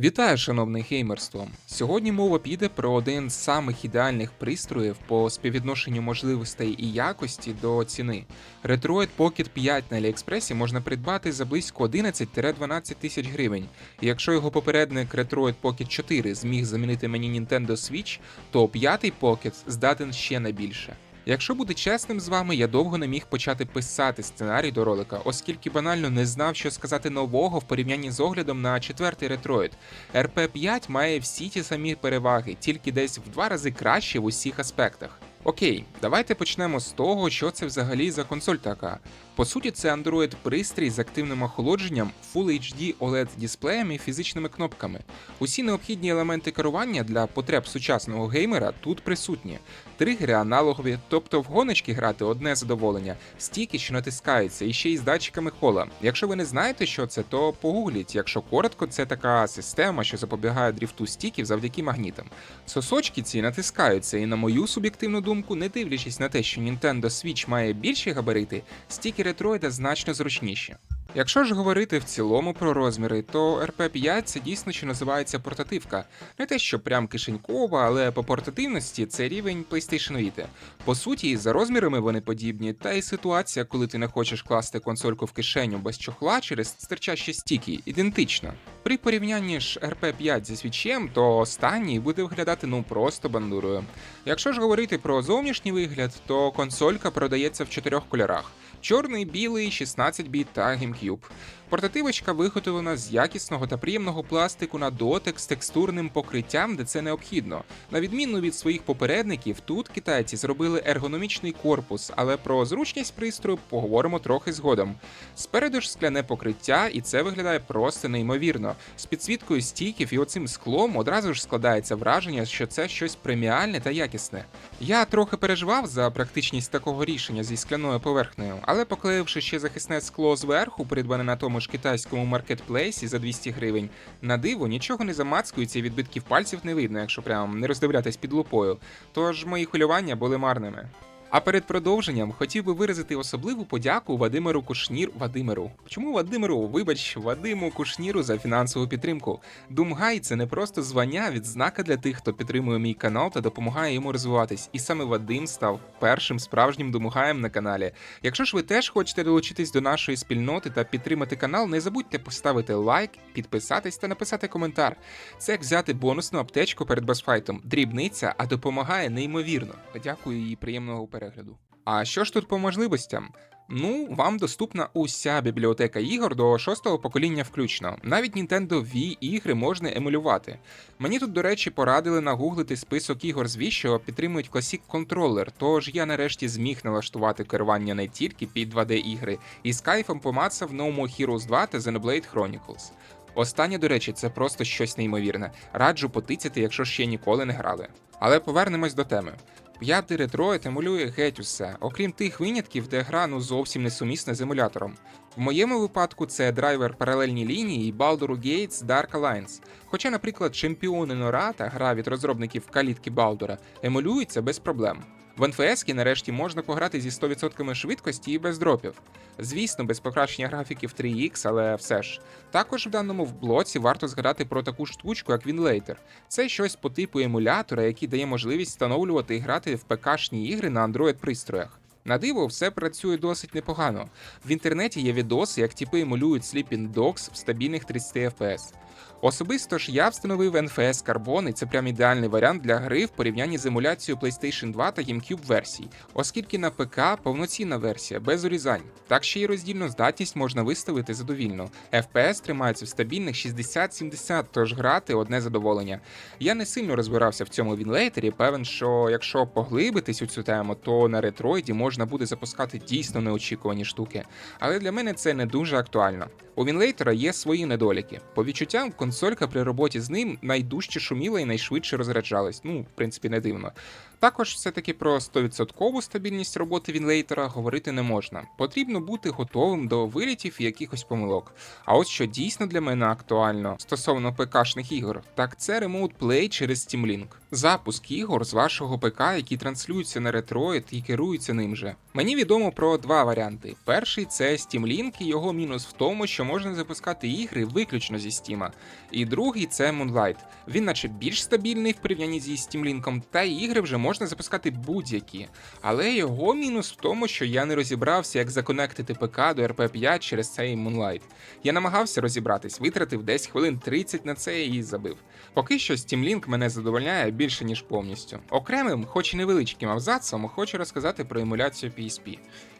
Вітаю, шановне геймерство! Сьогодні мова піде про один з самих ідеальних пристроїв по співвідношенню можливостей і якості до ціни. Retroid Pocket 5 на AliExpress можна придбати за близько 11-12 тисяч гривень. І якщо його попередник Retroid Pocket 4 зміг замінити мені Nintendo Switch, то п'ятий Pocket здатен ще на більше. Якщо бути чесним з вами, я довго не міг почати писати сценарій до ролика, оскільки банально не знав, що сказати нового в порівнянні з оглядом на четвертий ретроїд. РП 5 має всі ті самі переваги, тільки десь в два рази краще в усіх аспектах. Окей, давайте почнемо з того, що це взагалі за консоль така. По суті, це Android пристрій з активним охолодженням, Full HD OLED дисплеєм і фізичними кнопками. Усі необхідні елементи керування для потреб сучасного геймера тут присутні. Тригери аналогові, тобто в гоночки грати одне задоволення, стіки, що натискаються, і ще й з датчиками хола. Якщо ви не знаєте, що це, то погугліть. Якщо коротко, це така система, що запобігає дріфту стіків завдяки магнітам. Сосочки ці натискаються, і на мою суб'єктивну думку, не дивлячись на те, що Nintendo Switch має більші габарити, стіки ретроїда значно зручніші. Якщо ж говорити в цілому про розміри, то RP5 це дійсно що називається портативка. Не те, що прям кишенькова, але по портативності це рівень PlayStation Vita. По суті, за розмірами вони подібні, та і ситуація, коли ти не хочеш класти консольку в кишеню без чохла через стирчащі стіки, ідентична. При порівнянні ж RP5 зі свічем, то останній буде виглядати ну просто бандурою. Якщо ж говорити про зовнішній вигляд, то консолька продається в чотирьох кольорах: чорний, білий, 16 біт та GameCube. Портативочка виготовлена з якісного та приємного пластику на дотик з текстурним покриттям, де це необхідно. На відміну від своїх попередників, тут китайці зробили ергономічний корпус, але про зручність пристрою поговоримо трохи згодом. Спереду ж скляне покриття, і це виглядає просто неймовірно. З підсвіткою стіків і оцим склом одразу ж складається враження, що це щось преміальне та якісне. Я трохи переживав за практичність такого рішення зі скляною поверхнею, але поклеївши ще захисне скло зверху, придбане на тому ж китайському маркетплейсі за 200 гривень, на диво нічого не замацкується і відбитків пальців не видно, якщо прям не роздивлятись під лупою. Тож мої хвилювання були марними. А перед продовженням хотів би виразити особливу подяку Вадимиру Кушнір Вадимиру. Чому Вадимиру? Вибач, Вадиму Кушніру за фінансову підтримку. Думгай це не просто звання, відзнака для тих, хто підтримує мій канал та допомагає йому розвиватись. І саме Вадим став першим справжнім думгаєм на каналі. Якщо ж ви теж хочете долучитись до нашої спільноти та підтримати канал, не забудьте поставити лайк, підписатись та написати коментар. Це як взяти бонусну аптечку перед босфайтом. Дрібниця, а допомагає неймовірно. Дякую і приємного перегляду. А що ж тут по можливостям? Ну, вам доступна уся бібліотека ігор до шостого покоління включно. Навіть Nintendo Wii ігри можна емулювати. Мені тут, до речі, порадили нагуглити список ігор з Wii, що підтримують Classic Controller, тож я нарешті зміг налаштувати керування не тільки під 2D ігри, і з кайфом помацав No More Heroes 2 та Xenoblade Chronicles. Останнє, до речі, це просто щось неймовірне. Раджу потицяти, якщо ще ніколи не грали. Але повернемось до теми. П'ятий ретро емулює геть усе, окрім тих винятків, де гра ну зовсім не сумісна з емулятором. В моєму випадку це драйвер паралельні лінії і Baldur's Gates Dark Alliance. Хоча, наприклад, чемпіони Нора та гра від розробників калітки Балдура емулюються без проблем. В НФС нарешті можна пограти зі 100% швидкості і без дропів. Звісно, без покращення графіків 3X, але все ж. Також в даному блоці варто згадати про таку штучку, як Winlater. Це щось по типу емулятора, який дає можливість встановлювати і грати в ПК-шні ігри на Android-пристроях. На диво, все працює досить непогано. В інтернеті є відоси, як типи емулюють Sleeping Dogs в стабільних 30 FPS. Особисто ж я встановив NFS Carbon, і це прям ідеальний варіант для гри в порівнянні з емуляцією PlayStation 2 та GameCube версій, оскільки на ПК повноцінна версія без урізань. Так ще й роздільну здатність можна виставити задовільно. FPS тримається в стабільних 60-70, тож грати одне задоволення. Я не сильно розбирався в цьому вінлейтері, певен, що якщо поглибитись у цю тему, то на ретроїді можна буде запускати дійсно неочікувані штуки. Але для мене це не дуже актуально. У Вінлейтера є свої недоліки. По відчуттям, консолька при роботі з ним найдужче шуміла і найшвидше розряджалась. Ну, в принципі, не дивно. Також все-таки про 100% стабільність роботи Вінлейтера говорити не можна. Потрібно бути готовим до вилітів і якихось помилок. А от що дійсно для мене актуально стосовно ПК-шних ігор, так це Remote Play через Steam Link. Запуск ігор з вашого ПК, які транслюються на Retroid і керуються ним же. Мені відомо про два варіанти. Перший це Steam Link, і його мінус в тому, що можна запускати ігри виключно зі Steam. І другий це Moonlight. Він наче більш стабільний в порівнянні зі Steam Link, та ігри вже можна запускати будь-які. Але його мінус в тому, що я не розібрався, як законектити ПК до RP5 через цей Moonlight. Я намагався розібратись, витратив десь хвилин 30 на це і забив. Поки що Steam Link мене задовольняє більше ніж повністю. Окремим, хоч і невеличким абзацом, хочу розказати про емуляцію PSP.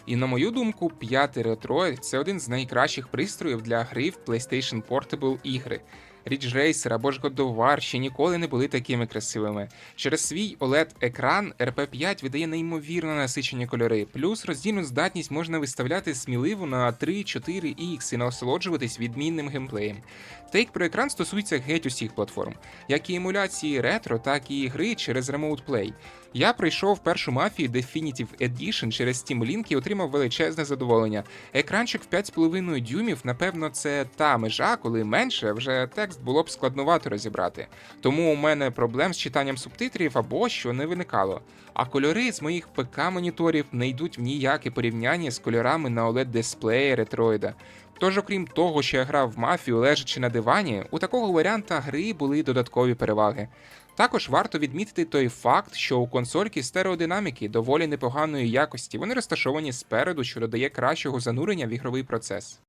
І на мою думку, п'ятий Retroid – це один з найкращих пристроїв для гри в PlayStation Portable ігри. Ridge Racer або ж God of War ще ніколи не були такими красивими. Через свій OLED-екран RP5 видає неймовірно насичені кольори, плюс роздільну здатність можна виставляти сміливо на 3-4X і насолоджуватись відмінним геймплеєм. Тейк про екран стосується геть усіх платформ, як і емуляції ретро, так і гри через Remote Play. Я пройшов першу мафію Definitive Edition через Steam Link і отримав величезне задоволення. Екранчик в 5,5 дюймів, напевно, це та межа, коли менше вже текст було б складновато розібрати. Тому у мене проблем з читанням субтитрів або що не виникало. А кольори з моїх ПК-моніторів не йдуть в ніяке порівняння з кольорами на oled дисплеї ретроїда. Тож, окрім того, що я грав в мафію, лежачи на дивані, у такого варіанта гри були додаткові переваги. Також варто відмітити той факт, що у консольки стереодинаміки доволі непоганої якості, вони розташовані спереду, що додає кращого занурення в ігровий процес.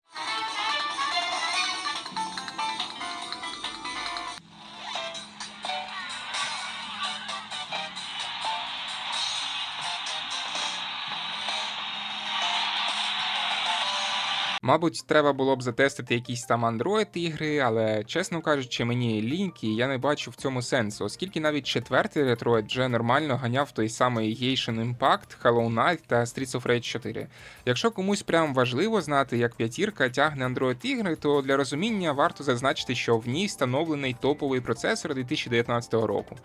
Мабуть, треба було б затестити якісь там Android ігри, але чесно кажучи, мені ліньки, я не бачу в цьому сенсу, оскільки навіть четвертий Retroid вже нормально ганяв той самий Genshin Impact, Hollow Knight та Streets of Rage 4. Якщо комусь прям важливо знати, як п'ятірка тягне Android ігри, то для розуміння варто зазначити, що в ній встановлений топовий процесор 2019 року.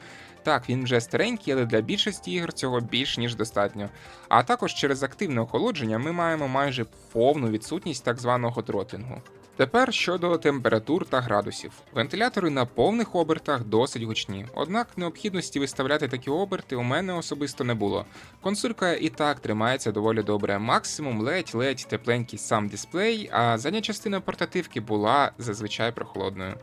Так, він вже старенький, але для більшості ігор цього більш ніж достатньо. А також через активне охолодження ми маємо майже повну відсутність так званого тротингу. Тепер щодо температур та градусів. Вентилятори на повних обертах досить гучні, однак необхідності виставляти такі оберти у мене особисто не було. Консолька і так тримається доволі добре, максимум ледь-ледь тепленький сам дисплей, а задня частина портативки була зазвичай прохолодною.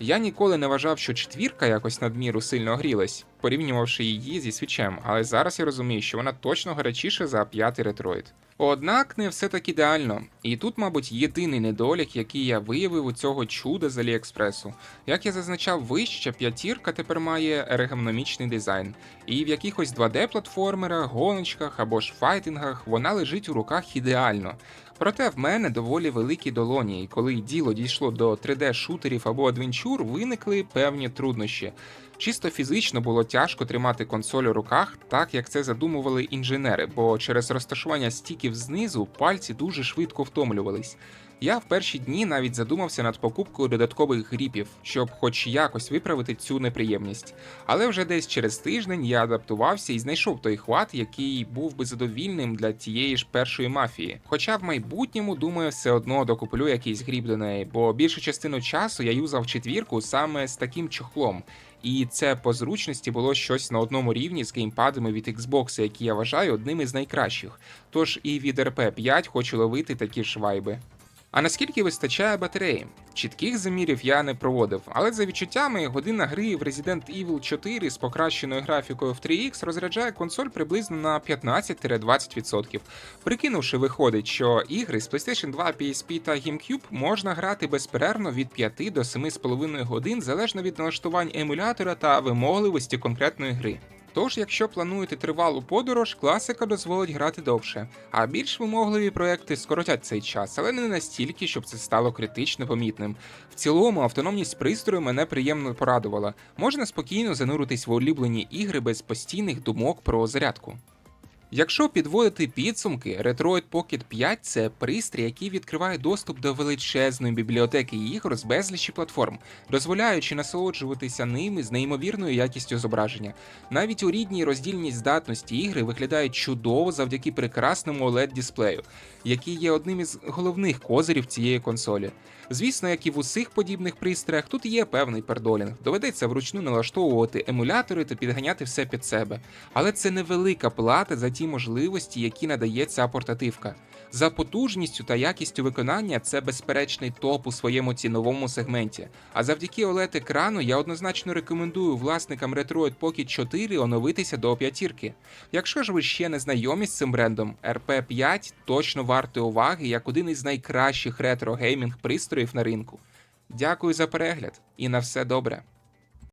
Я ніколи не вважав, що четвірка якось надміру сильно грілась, порівнювавши її зі свічем, але зараз я розумію, що вона точно гарячіша за п'ятий ретроїд. Однак не все так ідеально, і тут, мабуть, єдиний недолік, який я виявив у цього чуда з Аліекспресу. Як я зазначав вище, п'ятірка тепер має ергономічний дизайн, і в якихось 2D-платформерах, гоночках або ж файтингах вона лежить у руках ідеально. Проте в мене доволі великі долоні, і коли діло дійшло до 3D-шутерів або адвенчур, виникли певні труднощі. Чисто фізично було тяжко тримати консоль у руках, так як це задумували інженери, бо через розташування стіків знизу пальці дуже швидко втомлювались. Я в перші дні навіть задумався над покупкою додаткових гріпів, щоб хоч якось виправити цю неприємність. Але вже десь через тиждень я адаптувався і знайшов той хват, який був би задовільним для тієї ж першої мафії. Хоча в майбутньому, думаю, все одно докуплю якийсь гріб до неї, бо більшу частину часу я юзав четвірку саме з таким чохлом. І це по зручності було щось на одному рівні з геймпадами від Xbox, які я вважаю одним із найкращих. Тож і від RP 5 хочу ловити такі ж вайби. А наскільки вистачає батареї? Чітких замірів я не проводив, але за відчуттями година гри в Resident Evil 4 з покращеною графікою в 3X розряджає консоль приблизно на 15-20%. Прикинувши, виходить, що ігри з PlayStation 2, PSP та GameCube можна грати безперервно від 5 до 7,5 годин залежно від налаштувань емулятора та вимогливості конкретної гри. Тож, якщо плануєте тривалу подорож, класика дозволить грати довше, а більш вимогливі проекти скоротять цей час, але не настільки, щоб це стало критично помітним. В цілому, автономність пристрою мене приємно порадувала. Можна спокійно зануритись в улюблені ігри без постійних думок про зарядку. Якщо підводити підсумки, Retroid Pocket 5 це пристрій, який відкриває доступ до величезної бібліотеки ігор з безлічі платформ, дозволяючи насолоджуватися ними з неймовірною якістю зображення. Навіть у рідній роздільній здатності ігри виглядають чудово завдяки прекрасному oled дисплею який є одним із головних козирів цієї консолі. Звісно, як і в усіх подібних пристроях, тут є певний пердолінг. Доведеться вручну налаштовувати емулятори та підганяти все під себе. Але це невелика плата за ті ті можливості, які надає ця портативка. За потужністю та якістю виконання це безперечний топ у своєму ціновому сегменті. А завдяки oled екрану я однозначно рекомендую власникам Retroid Pocket 4 оновитися до п'ятірки. Якщо ж ви ще не знайомі з цим брендом, RP5 точно вартий уваги як один із найкращих ретро-геймінг пристроїв на ринку. Дякую за перегляд і на все добре.